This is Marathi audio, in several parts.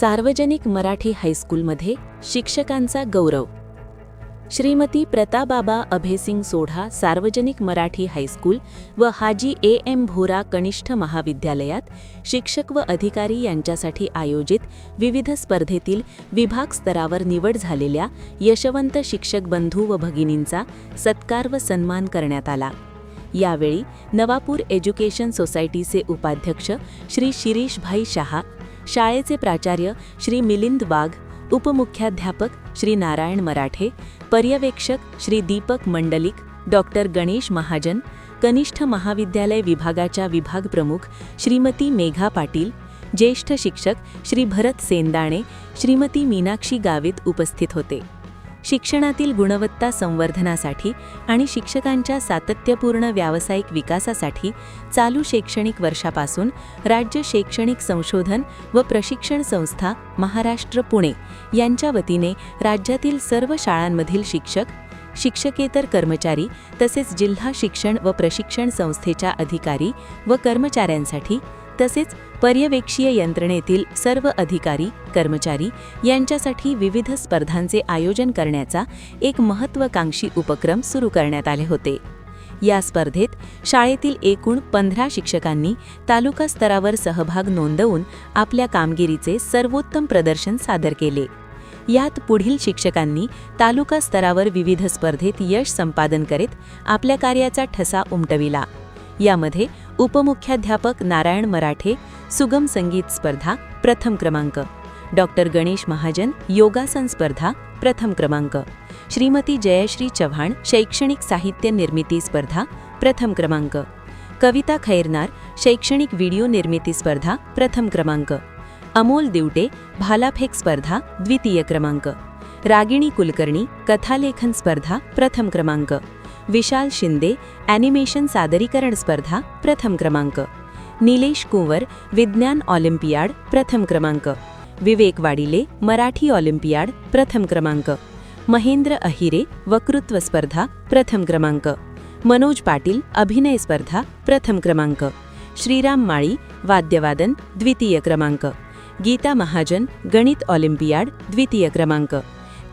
सार्वजनिक मराठी हायस्कूलमध्ये शिक्षकांचा गौरव. श्रीमती प्रताबाबा अभेसिंग सोढा सार्वजनिक मराठी हायस्कूल व हाजी ए एम भोरा कनिष्ठ महाविद्यालयात शिक्षक व अधिकारी यांच्यासाठी आयोजित विविध स्पर्धेतील विभाग स्तरावर निवड झालेल्या यशवंत शिक्षक बंधू व भगिनींचा सत्कार व सन्मान करण्यात आला. यावेळी नवापूर एज्युकेशन सोसायटीचे उपाध्यक्ष श्री शिरीषभाई शहा शाळेचे प्राचार्य श्री मिलिंद वाघ उपमुख्याध्यापक श्री नारायण मराठे पर्यवेक्षक श्री दीपक मंडलिक डॉक्टर गणेश महाजन कनिष्ठ महाविद्यालय विभागाच्या विभाग प्रमुख श्रीमती मेघा पाटील ज्येष्ठ शिक्षक श्री भरत सेंदाणे श्रीमती मीनाक्षी गावित उपस्थित होते. शिक्षणातील गुणवत्ता संवर्धनासाठी आणि शिक्षकांच्या सातत्यपूर्ण व्यावसायिक विकासासाठी चालू शैक्षणिक वर्षापासून राज्य शैक्षणिक संशोधन व प्रशिक्षण संस्था महाराष्ट्र पुणे यांच्या वतीने राज्यातील सर्व शाळांमधील शिक्षक शिक्षकेतर कर्मचारी तसेच जिल्हा शिक्षण व प्रशिक्षण संस्थेच्या अधिकारी व कर्मचाऱ्यांसाठी तसेच पर्यवेक्षीय यंत्रणेतील सर्व अधिकारी कर्मचारी यांच्यासाठी विविध स्पर्धांचे आयोजन करण्याचा एक महत्त्वाकांक्षी उपक्रम सुरू करण्यात आले होते. या स्पर्धेत शाळेतील एकूण पंधरा शिक्षकांनी तालुका स्तरावर सहभाग नोंदवून आपल्या कामगिरीचे सर्वोत्तम प्रदर्शन सादर केले. यात पुढील शिक्षकांनी तालुका स्तरावर विविध स्पर्धेत यश संपादन करीत आपल्या कार्याचा ठसा उमटविला. यामध्ये उपमुख्याध्यापक नारायण मराठे सुगम संगीत स्पर्धा प्रथम क्रमांक. डॉक्टर गणेश महाजन योगासन स्पर्धा प्रथम क्रमांक. श्रीमती जयश्री चव्हाण शैक्षणिक साहित्य निर्मिती स्पर्धा प्रथम क्रमांक. कविता खैरनार शैक्षणिक व्हिडिओ निर्मिती स्पर्धा प्रथम क्रमांक. अमोल दिवटे भालाफेक स्पर्धा द्वितीय क्रमांक. रागिणी कुलकर्णी कथालेखन स्पर्धा प्रथम क्रमांक. विशाल शिंदे ॲनिमेशन सादरीकरण स्पर्धा, प्रथम क्रमांक. निलेश कुंवर, विज्ञान ऑलिम्पियाड, प्रथम क्रमांक. विवेक वाडिले, मराठी ऑलिम्पियाड, प्रथम क्रमांक. महेंद्र अहिरे, वक्तृत्व स्पर्धा, प्रथम क्रमांक. मनोज पाटील, अभिनय स्पर्धा, प्रथम क्रमांक. श्रीराम माळी, वाद्यवादन, द्वितीय क्रमांक. गीता महाजन, गणित ऑलिम्पियाड, द्वितीय क्रमांक.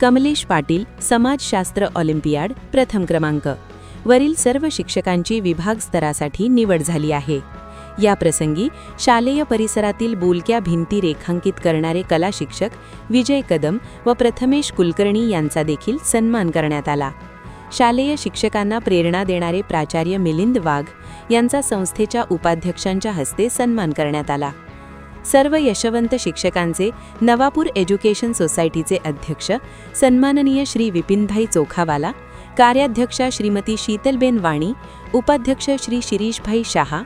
कमलेश पाटील समाजशास्त्र ऑलिम्पियाड प्रथम क्रमांक. वरील सर्व शिक्षकांची विभाग स्तरासाठी निवड झाली आहे. या प्रसंगी शालेय परिसरातील बोलक्या भिंती रेखांकित करणारे कला शिक्षक विजय कदम व प्रथमेश कुलकर्णी यांचा देखील सन्मान करण्यात आला. शालेय शिक्षकांना प्रेरणा देणारे प्राचार्य मिलिंद वाघ यांचा संस्थेच्या उपाध्यक्षांच्या हस्ते सन्मान करण्यात आला. सर्व यशवंत शिक्षकांचे नवापूर एज्युकेशन सोसायटीचे अध्यक्ष सन्माननीय श्री विपिनभाई चोखावाला कार्याध्यक्षा श्रीमती शीतलबेन वाणी उपाध्यक्ष श्री शिरीषभाई शहा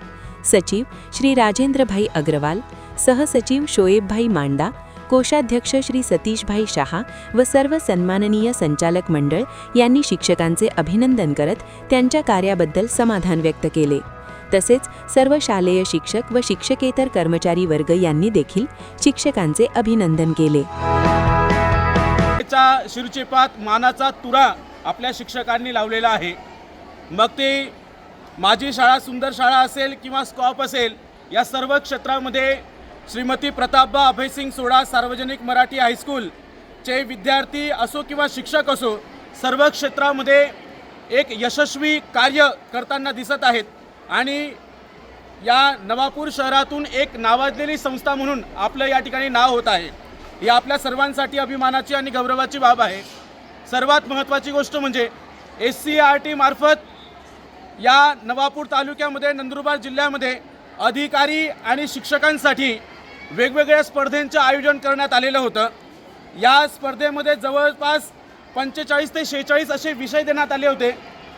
सचिव श्री राजेंद्रभाई अग्रवाल सहसचिव शोएबभाई मांडा कोषाध्यक्ष श्री सतीशभाई शहा व सर्व सन्माननीय संचालक मंडळ यांनी शिक्षकांचे अभिनंदन करत त्यांच्या कार्याबद्दल समाधान व्यक्त केले. तसेच सर्व शालेय शिक्षक व शिक्षकेतर कर्मचारी वर्ग यांनी देखील शिक्षकांचे अभिनंदन केले. चा मानाचा तुरा आपल्या शिक्षकांनी लावलेला आहे. मग ते माझी शाळा सुंदर शाळा असेल किंवा स्कॉप असेल या सर्व क्षेत्रामध्ये श्रीमती प्रतापबा अभयसिंग सोडा सार्वजनिक मराठी हायस्कूलचे विद्यार्थी असो किंवा शिक्षक असो सर्व क्षेत्रामध्ये एक यशस्वी कार्य करताना दिसत आहेत. आणि या नवापूर शहरातून एक नावाजलेली संस्था म्हणून आपलं या ठिकाणी नाव होत आहे. ही आपल्या सर्वांसाठी अभिमानाची आणि गौरवाची बाब आहे. सर्वात महत्त्वाची गोष्ट म्हणजे एस सी आर टी मार्फत या नवापूर तालुक्यामध्ये नंदुरबार जिल्ह्यामध्ये अधिकारी आणि शिक्षकांसाठी वेगवेगळ्या स्पर्धेंचं आयोजन करण्यात आलेलं होतं. या स्पर्धेमध्ये जवळपास पंचेचाळीस ते शेहेचाळीस असे विषय देण्यात आले होते.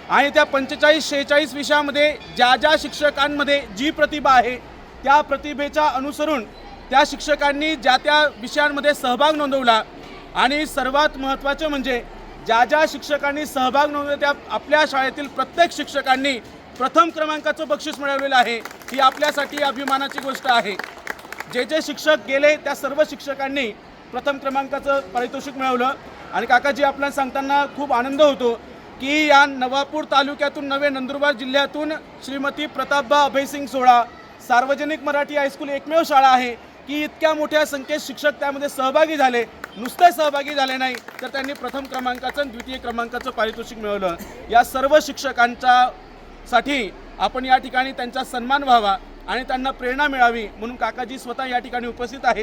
आणि त्या पंचेचाळीस शेहेचाळीस विषयामध्ये ज्या ज्या शिक्षकांमध्ये जी प्रतिभा आहे त्या प्रतिभेच्या अनुसरून त्या शिक्षकांनी ज्या त्या विषयांमध्ये सहभाग नोंदवला आणि सर्वात महत्त्वाचे म्हणजे ज्या ज्या शिक्षकांनी सहभाग नोंदवला त्या आपल्या शाळेतील प्रत्येक शिक्षकांनी प्रथम क्रमांकाचं बक्षीस मिळवलेलं आहे ही आपल्यासाठी अभिमानाची गोष्ट आहे. जे जे शिक्षक गेले त्या सर्व शिक्षकांनी प्रथम क्रमांकाचं पारितोषिक मिळवलं. आणि काकाजी आपल्याला सांगताना खूप आनंद होतो. की या नवापूर तालुक्यातून नवे नंदुरबार जिल्ह्यातून श्रीमती प्रतापबा अभयसिंग सोळा सार्वजनिक मराठी हायस्कूल एकमेव शाळा आहे की इतक्या मोठ्या संख्येत शिक्षक त्यामध्ये सहभागी झाले. नुसते सहभागी झाले नाही तर त्यांनी प्रथम क्रमांकाचं आणि द्वितीय क्रमांकाचं पारितोषिक मिळवलं. या सर्व शिक्षकांच्या साठी आपण या ठिकाणी त्यांचा सन्मान व्हावा आणि त्यांना प्रेरणा मिळावी म्हणून काकाजी स्वतः या ठिकाणी उपस्थित आहेत.